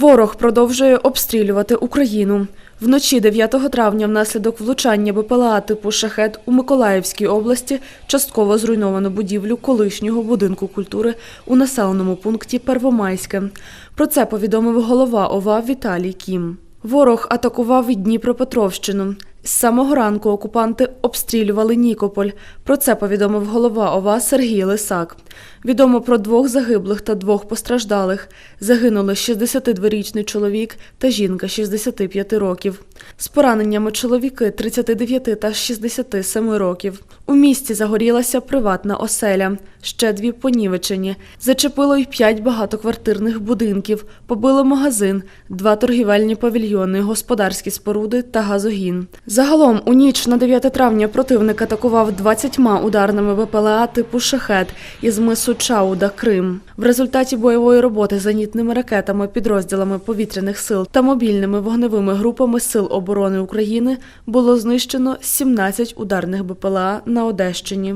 Ворог продовжує обстрілювати Україну. Вночі 9 травня внаслідок влучання БПЛА типу «Шахет» у Миколаївській області частково зруйновано будівлю колишнього будинку культури у населеному пункті Первомайське. Про це повідомив голова ОВА Віталій Кім. Ворог атакував і Дніпропетровщину. З самого ранку окупанти обстрілювали Нікополь. Про це повідомив голова ОВА Сергій Лисак. Відомо про двох загиблих та двох постраждалих. Загинули 62-річний чоловік та жінка 65 років. З пораненнями чоловіки 39 та 67 років. У місті загорілася приватна оселя, ще дві понівечені. Зачепило й п'ять багатоквартирних будинків, побило магазин, два торгівельні павільйони, господарські споруди та газогін. Загалом у ніч на 9 травня противник атакував 20 ударними ВПЛА типу «Шахет» із мису Чауда, Крим. В результаті бойової роботи зенітними ракетами, підрозділами повітряних сил та мобільними вогневими групами Сил оборони України було знищено 17 ударних БПЛА на Одещині.